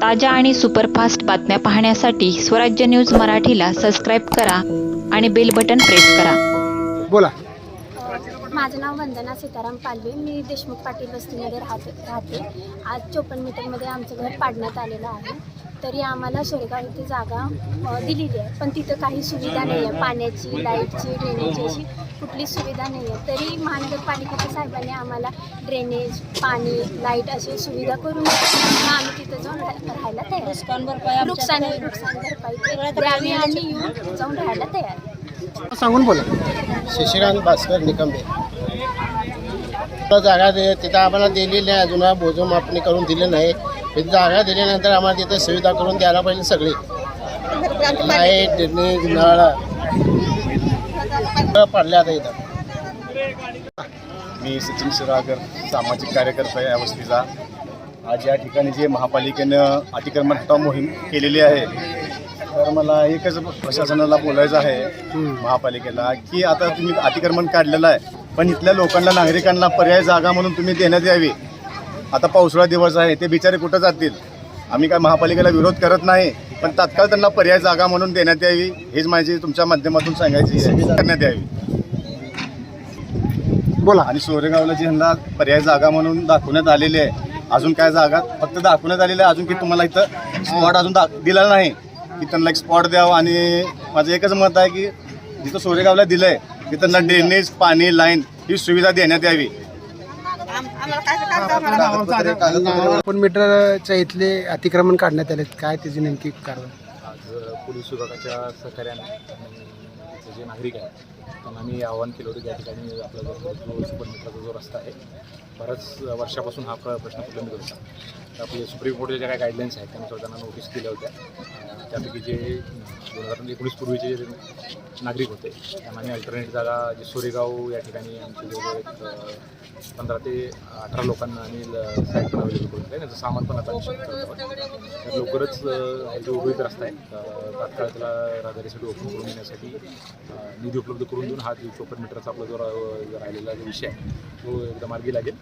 ताज्या आणि सुपरफास्ट बातम्या पाहण्यासाठी स्वराज्य न्यूज मराठीला सबस्क्राईब करा आणि बेल बटन प्रेस करा. बोला. माझं नाव वंदना सीताराम पालवे. मी देशमुख पाटील वस्तीमध्ये राहते राहते. आज चोपन्न मीटरमध्ये आमचं घर पाडण्यात आलेलं आहे. तरी आम्हाला सोरेगाव इथे जागा दिलेली आहे. पण तिथं काही सुविधा नाही आहे. पाण्याची लाईटची ड्रेनेजची अशी कुठलीच सुविधा नाही आहे. तरी महानगरपालिकेच्या साहेबांनी आम्हाला ड्रेनेज पाणी लाइट अशी सुविधा करून मग आम्ही तिथं जाऊन राह- राहायला तयार नुकसान भरपाई नुकसान भरपाई आम्ही येऊन जाऊन राहायला तयार. सांगून बोला. शशिकांत भास्कर निकंबे. जागा दे तिथं आम्हाला दिलेली आहे अजून बोजो मापणी करून दिले नाही. तिथे जागा दिल्यानंतर आम्हाला तिथे सुविधा करून द्यायला पाहिजे सगळी. लाइट नळ सगळं पडलं आता इथं. मी सचिन शिरागर सामाजिक कार्यकर्ता या वस्तीचा आज या ठिकाणी जे महापालिकेनं अतिक्रमण हटाव मोहीम केलेली आहे तर मला एकच प्रशासनाला बोलायचं आहे महापालिकेला की आता तुम्ही अतिक्रमण काढलेलं आहे पण इथल्या लोकांना नागरिकांना पर्याय जागा म्हणून तुम्ही देण्यात यावी. आता पावसाळा दिवस आहे ते बिचारे कुठं जातील? आम्ही काय महापालिकेला विरोध करत नाही पण तात्काळ त्यांना पर्याय जागा म्हणून देण्यात यावी हेच माझी तुमच्या माध्यमातून सांगायची. करण्यात यावी. बोला. आणि सोरेगावला जी ह्यांना पर्याय जागा म्हणून दाखवण्यात आलेली आहे अजून काय जागा? फक्त दाखवण्यात आलेली आहे अजून की तुम्हाला इथं स्पॉट अजून दा दिलेला नाही की त्यांना एक स्पॉट द्यावं. आणि माझं एकच मत आहे की जिथं सोरेगावला दिलं आहे तिथं त्यांना ड्रेनेज पाणी लाईन ही सुविधा देण्यात यावी. पण मीटरच्या इथले अतिक्रमण काढण्यात आले काय त्याची नेमकी कारवाई आज पोलीस विभागाच्या सहकार्याने आणि इथले जे नागरिक आहेत त्यांना मी आवाहन केलं होतं त्या ठिकाणी आपला जो सुपर मित्राचा जो रस्ता आहे बऱ्याच वर्षापासून हा प्र प्रश्न प्रलंबित होता. आपले सुप्रीम कोर्टच्या ज्या काही गाईडलाईन्स आहेत त्यानुसार त्यांना नोटीस दिल्या होत्या. त्यापैकी जे दोन हजार एकोणीस पूर्वीचे जे नागरिक होते त्यांना अल्टरनेट जागा जे सोरेगाव या ठिकाणी आमचे जवळ एक पंधरा ते अठरा लोकांना आणि साईट पण अवेलेबल करून त्याचं सामान पण आता तर लवकरच जो उर्वरित रस्ता आहे तात्काळ त्याला राहदारीसाठी ओपन करून देण्यासाठी निधी उपलब्ध करून देऊन हा जो चोपन्न मीटरचा आपला जो जो राहिलेला जो विषय आहे तो एकदा मार्गी लागेल.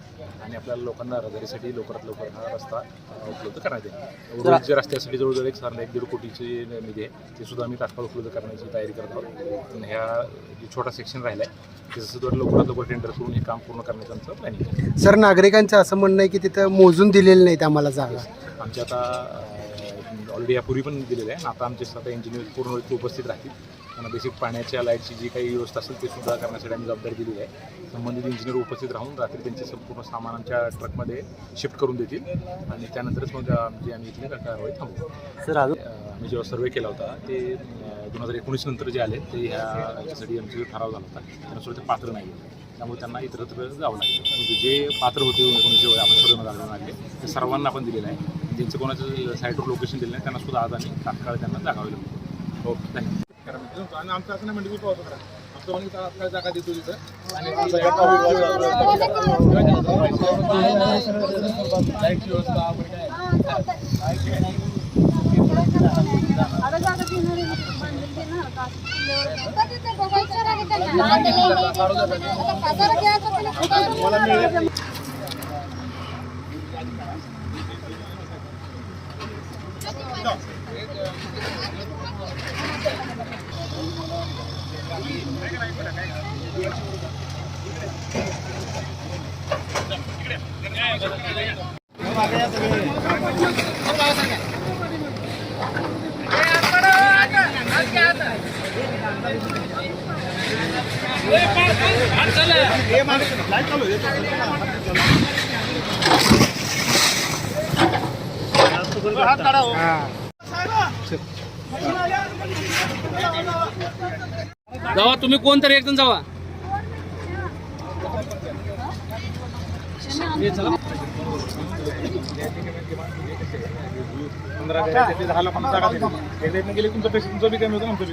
आणि आपल्याला लोकांना रहदारीसाठी लवकरात लवकर हा रस्ता उपलब्ध करण्यात येईल उर्वरित रस्त्यासाठी जवळजवळ एक साधारण एक दीड कोटीची निधी आहे ते सुद्धा आम्ही तात्काळ उपलब्ध करण्याची तयारी करत आहोत. आणि ह्या जे छोटा सेक्शन राहिला आहे ते जसं द्वारे लवकरात लवकर टेंडर करून हे काम पूर्ण करण्याचं आमचं प्लॅनिंग आहे. सर नागरिकांचं असं म्हणणं आहे की तिथं मोजून दिलेलं नाहीत आम्हाला जागा. आमच्या आता ऑलरेडी यापूर्वी पण दिलेलं आहे. आता आमचे आता इंजिनियर पूर्ण उपस्थित राहतील. त्यांना बेसिक पाण्याच्या लाईटची जी काही व्यवस्था असेल ते सुद्धा करण्यासाठी आम्ही जबाबदारी दिलेली आहे. संबंधित इंजिनियर उपस्थित राहून रात्री त्यांचे संपूर्ण सामान आमच्या ट्रकमध्ये शिफ्ट करून देतील आणि त्यानंतरच मग आमची आम्ही इथली कारवाई थांबू. सर आम्ही जेव्हा सर्वे केला होता ते दोन हजार एकोणीस नंतर जे आले ते ह्या याच्यासाठी आमचा जो ठराव झाला होता त्यानुसार ते पात्र नाही त्यामुळे त्यांना इतरत्र जावं लागतं म्हणजे जे पात्र होते एकोणीसशे आपण सर्व लागले लागले ते सर्वांना आपण दिलेलं आहे. ज्यांचं कोणाचं साईटवर लोकेशन दिलं नाही त्यांना सुद्धा आज आम्ही तात्काळ त्यांना जागावे लागतो ओके. थँक्यू आणि आमचं असं नाही म्हणजे पाहतो आमचं म्हणजे तात्काळ जागा देतो तिथं आणि जावा तुम्ही कोणतरी एकजण जावा तुम्ही पंधरा एकजण जावा. जागा दिली गेले तुमचं पैसे तुमचं बी कमी होतं आमचं